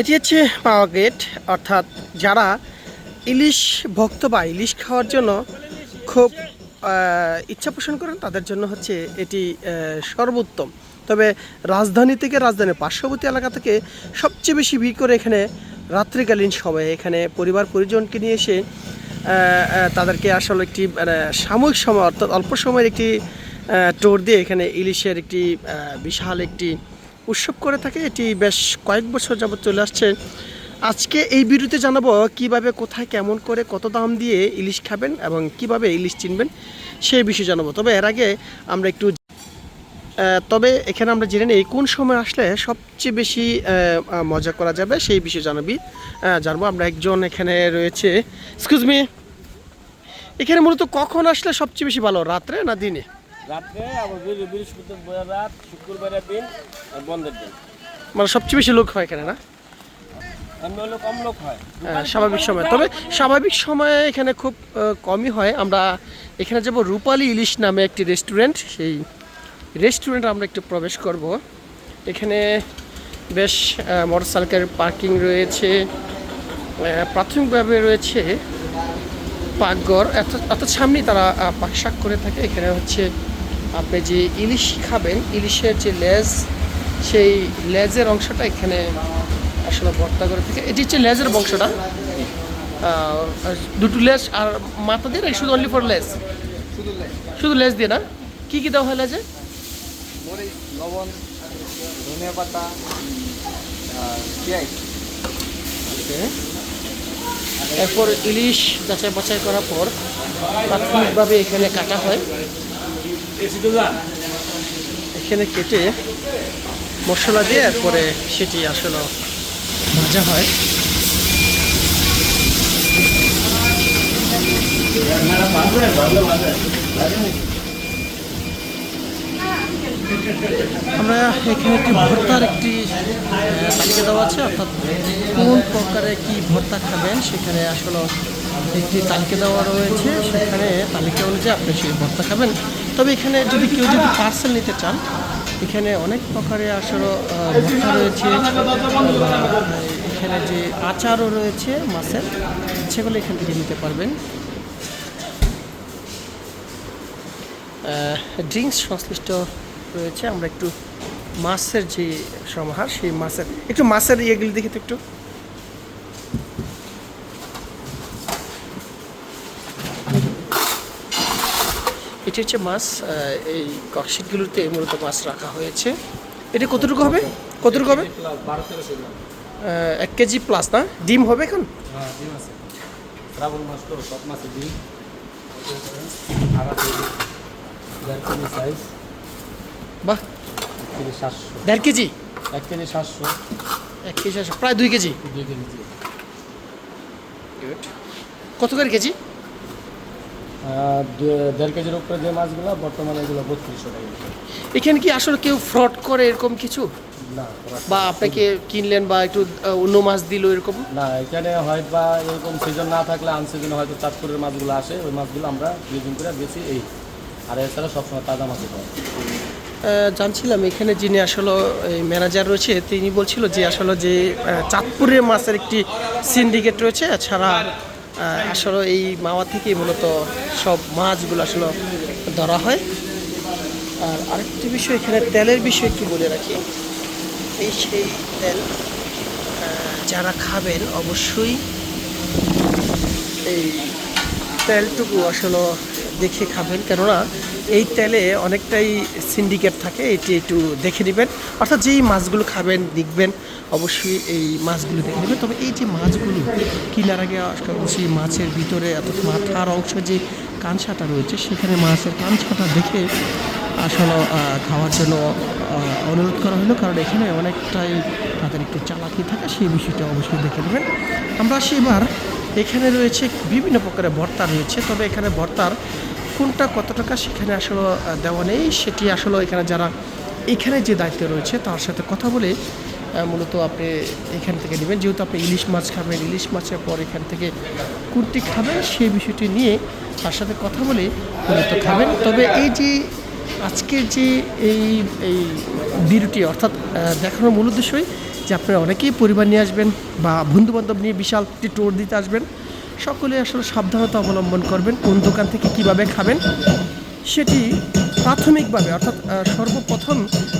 এটি হচ্ছে পাওয়া গেট অর্থাৎ যারা ইলিশ ভক্ত বা ইলিশ খাওয়ার জন্য খুব ইচ্ছা পোষণ করেন তাদের জন্য হচ্ছে এটি সর্বোত্তম। তবে রাজধানী থেকে রাজধানীর পার্শ্ববর্তী এলাকা থেকে সবচেয়ে বেশি ভিড় করে এখানে রাত্রিকালীন সময়ে এখানে পরিবার পরিজনকে নিয়ে এসে তাদেরকে আসলে একটি মানে, সাময়িক সময় অর্থাৎ অল্প সময়ের একটি টোর দিয়ে এখানে ইলিশের একটি বিশাল একটি উৎসব করে থাকে, এটি বেশ কয়েক বছর যাবত চলে আসছে। আজকে এই ভিডিওতে জানাব কীভাবে, কোথায়, কেমন করে, কত দাম দিয়ে ইলিশ খাবেন এবং কীভাবে ইলিশ চিনবেন সেই বিষয়ে জানাব। তবে এর আগে আমরা একটু তবে এখানে আমরা জেনে নিই কোন সময় আসলে সবচেয়ে বেশি মজা করা যাবে সেই বিষয়ে জানাবি। জানব আমরা একজন এখানে রয়েছে। এখানে মূলত কখন আসলে সবচেয়ে বেশি ভালো, রাত্রে না দিনে? রাত্রে আবার বৃহ- বৃহস্পতিবার রাত শুক্রবারের দিন আর বন্ধের দিন। মানে সবচেয়ে বেশি লোক হয় এখানে না? এমনি হলে কম লোক হয়। স্বাভাবিক সময়। তবে স্বাভাবিক সময়ে এখানে খুব কমই হয়। আমরা এখানে যাব রূপালী ইলিশ নামে একটি রেস্টুরেন্ট। সেই রেস্টুরেন্টে আমরা একটু প্রবেশ করব। এখানে বেশ মোটরসাইকেল পার্কিং রয়েছে প্রাথমিকভাবে রয়েছে পাকঘর। অর্থাৎ অর্থাৎ সামনেই তারা পাকশাক করে থাকে। এখানে হচ্ছে আপনি যে ইলিশ খাবেন ইলিশের যে লেজ সেই লেজের অংশটা এখানে আসলে ভর্তা করে থাকে। এটি হচ্ছে লেজের বংশটা। দুটো লেজ আর মাথা দিয়ে না শুধু অনলি ফর লেজ? শুধু লেজ দিয়ে না? কি কি দেওয়া হয় লেজে? লবণ ধনিয়া পাতা এরপর ইলিশ যাচাই বাছাই করার পর প্রাথমিকভাবে এখানে কাটা হয়। এখানে কেটে মশলা দিয়ে এরপরে সেটি আসলে ভাজা হয়। আমরা এখানে একটি ভর্তার একটি তালিকা দেওয়া আছে, অর্থাৎ কোন প্রকারে কি ভর্তা খাবেন সেখানে আসলে একটি তালিকা দেওয়া রয়েছে। সেখানে তালিকা অনুযায়ী আপনি সেই ভর্তা খাবেন। তবে এখানে যদি কেউ যদি পার্সেল নিতে চান, এখানে অনেক প্রকারে আসলে ভর্তা রয়েছে এখানে যে আচারও রয়েছে, মাছের, সেগুলো এখান থেকে নিতে পারবেন। ড্রিঙ্কস সংশ্লিষ্ট রয়েছে, আমরা একটু মাছের যে সমাহার, সেই মাছের, একটু মাছের ইয়েগুলি দেখি তো একটু। এটি হচ্ছে মাছ এই ককশিটগুলোতে মূলত মাছ রাখা হয়েছে। এটা কতটুকু হবে? কতটুকু হবে? এক কেজি প্লাস না? ডিম হবে এখন? হ্যাঁ দেড় কেজি বাহ। এক কেজি সাতশো। দেড় কেজি? এক কেজি সাতশো। এক কেজি আছে, প্রায় দুই কেজি? দুই কেজি। কত করে কেজি? দেড় কেজির উপরে যে মাছগুলো বর্তমানে এগুলো বত্রিশশো টাকা এখানে কি আসলে কেউ ফ্রড করে এরকম কিছু? না বা আপনাকে কিনলেন বা একটু অন্য মাছ দিল এরকম? না এখানে হয়তো বা এরকম সিজন না থাকলে আনসিজনে হয়তো চাঁদপুরের মাছগুলো আসে ওই মাছগুলো আমরা ব্লিচিং করে বেশি এই। আর এছাড়া সবসময় তাজা মাছই পাওয়া। জানছিলাম এখানে যিনি আসলে এই ম্যানেজার রয়েছে তিনি বলছিল যে আসলে যে চাঁদপুরের মাছের একটি সিন্ডিকেট রয়েছে এছাড়া আসলে এই মাওয়া থেকেই মূলত সব মাছগুলো আসলে ধরা হয়। আর আরেকটি বিষয়, এখানে তেলের বিষয় একটু বলে রাখি। এই সেই তেল যারা খাবেন অবশ্যই এই তেলটুকু আসলে দেখে খাবেন। কেননা এই তেলে অনেকটাই সিন্ডিকেট থাকে, এটি একটু দেখে নেবেন। অর্থাৎ যেই মাছগুলো খাবেন, দেখবেন, অবশ্যই এই মাছগুলো দেখে নেবেন। তবে এই যে মাছগুলো, কেনার আগে অবশ্যই মাছের ভিতরে অর্থাৎ মাথার অংশ যে কানসাটা রয়েছে, সেখানে মাছের কানসাটা দেখে আসলে খাওয়ার জন্য অনুরোধ করা হলো। কারণ এখানে অনেকটাই তাদের একটু চালাকি থাকে, সেই বিষয়টা অবশ্যই দেখে নেবেন। আমরা আসি এবার, এখানে রয়েছে বিভিন্ন প্রকারের ভর্তা রয়েছে। তবে এখানে ভর্তার কোনটা কত টাকা সেখানে আসলে দেওয়া নেই, সেটি আসলে এখানে যারা এখানে যে দায়িত্ব রয়েছে তার সাথে কথা বলে মূলত আপনি এখান থেকে নেবেন। যেহেতু আপনি ইলিশ মাছ খাবেন, ইলিশ মাছের পর এখান থেকে কোনটি খাবেন, সেই বিষয়টি নিয়ে তার সাথে কথা বলে মূলত খাবেন। তবে এই যে আজকের যে এই এই বিরুটি অর্থাৎ দেখানোর মূল উদ্দেশ্যই যে আপনারা অনেকেই পরিবার নিয়ে আসবেন বা বন্ধুবান্ধব নিয়ে বিশাল একটি ট্যুর দিতে আসবেন। সকলে আসলে সাবধানতা অবলম্বন করবেন, কোন দোকান থেকে কীভাবে খাবেন, সেটি প্রাথমিকভাবে, অর্থাৎ সর্বপ্রথম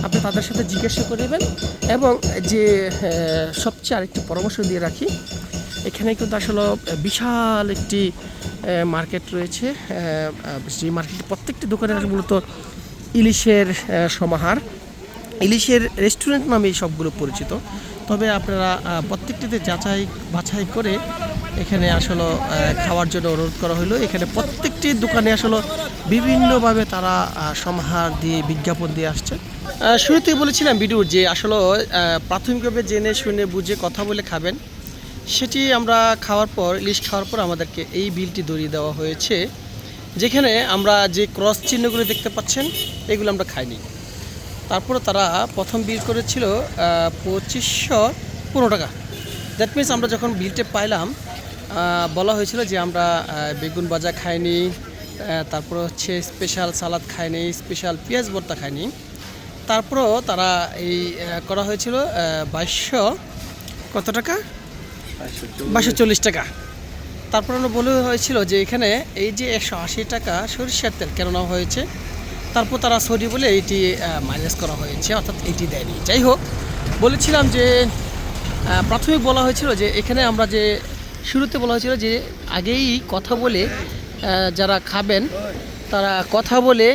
আপনি তাদের সাথে জিজ্ঞাসা করে নেবেন এবং যে সবচেয়ে আরেকটি পরামর্শ দিয়ে রাখি, এখানে কিন্তু আসলে বিশাল একটি মার্কেট রয়েছে সেই মার্কেটে প্রত্যেকটি দোকানে মূলত ইলিশের সমাহার, ইলিশের রেস্টুরেন্ট নামে সবগুলো পরিচিত, তবে আপনারা প্রত্যেকটিতে যাচাই বাছাই করে এখানে আসলে খাওয়ার জন্য অনুরোধ করা হলো এখানে প্রত্যেকটি দোকানে আসলে বিভিন্নভাবে তারা সমাহার দিয়ে, বিজ্ঞাপন দিয়ে আসছে। শুরুতেই বলেছিলাম ভিডিওর যে আসলে প্রাথমিকভাবে জেনে শুনে বুঝে কথা বলে খাবেন। সেটি আমরা খাওয়ার পর, ইলিশ খাওয়ার পর আমাদেরকে এই বিলটি ধরিয়ে দেওয়া হয়েছে, যেখানে আমরা যে ক্রস চিহ্নগুলো দেখতে পাচ্ছেন, এগুলো আমরা খাইনি। তারপরে তারা প্রথম বিল করেছিল পঁচিশশো পনেরো টাকা। দ্যাট মিনস আমরা যখন বিলটা পাইলাম বলা হয়েছিল যে আমরা বেগুন ভাজা খাইনি তারপর হচ্ছে স্পেশাল সালাদ খাইনি স্পেশাল পেঁয়াজ ভর্তা খাইনি। তারপরও তারা এই করা হয়েছিল বাইশশো কত টাকা? বাইশশো চল্লিশ টাকা। তারপর আমরা বলে হয়েছিল যে এখানে এই যে একশো আশি টাকা সরিষার তেল কেন নেওয়া হয়েছে, তারপর তারা সরি বলে এইটি মাইনাস করা হয়েছে, অর্থাৎ এইটি দেয়নি। যাই হোক, বলেছিলাম যে প্রাথমিক বলা হয়েছিল যে এখানে আমরা যে শুরুতে বলা হয়েছিল যে আগেই কথা বলে যারা খাবেন, তারা কথা বলে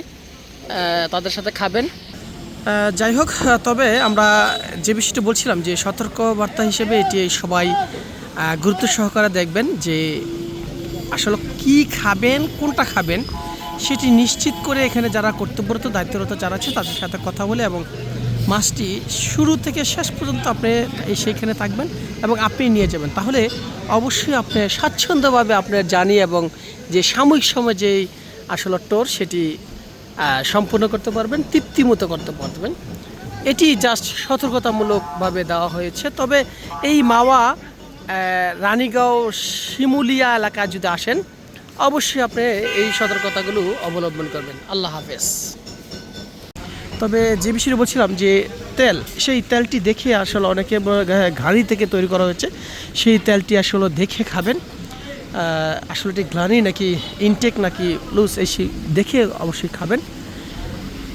তাদের সাথে খাবেন। যাই হোক, তবে আমরা যে বিষয়টি বলছিলাম যে সতর্ক বার্তা হিসেবে এটি সবাই গুরুত্ব সহকারে দেখবেন যে আসলে কি খাবেন, কোনটা খাবেন, সেটি নিশ্চিত করে এখানে যারা কর্তব্যরত, দায়িত্বরত যারা আছে, তাদের সাথে কথা বলে এবং মাছটি শুরু থেকে শেষ পর্যন্ত আপনি সেইখানে থাকবেন এবং আপনি নিয়ে যাবেন। তাহলে অবশ্যই আপনি স্বাচ্ছন্দ্যভাবে আপনার জানি এবং যে সাময়িক সময় যেই আসলে টোর সেটি সম্পূর্ণ করতে পারবেন তৃপ্তিমতো করতে পারবেন। এটি জাস্ট সতর্কতামূলকভাবে দেওয়া হয়েছে। তবে এই মাওয়া রানীগাঁও, শিমুলিয়া এলাকায় যদি আসেন, অবশ্যই আপনি এই সতর্কতাগুলো অবলম্বন করবেন। আল্লাহ হাফেজ। তবে যে বিষয়টা বলছিলাম যে তেল, সেই তেলটি দেখে আসলে অনেকে ঘাড়ি থেকে তৈরি করা হয়েছে। সেই তেলটি আসলে দেখে খাবেন। আসলে এটি গ্লানি নাকি ইনটেক নাকি লুজ এই দেখে অবশ্যই খাবেন।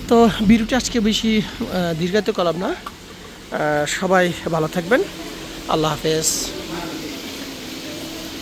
তো ভিডিওটি আজকে বেশি দীর্ঘায়িত করলাম না। সবাই ভালো থাকবেন। আল্লাহ হাফেজ।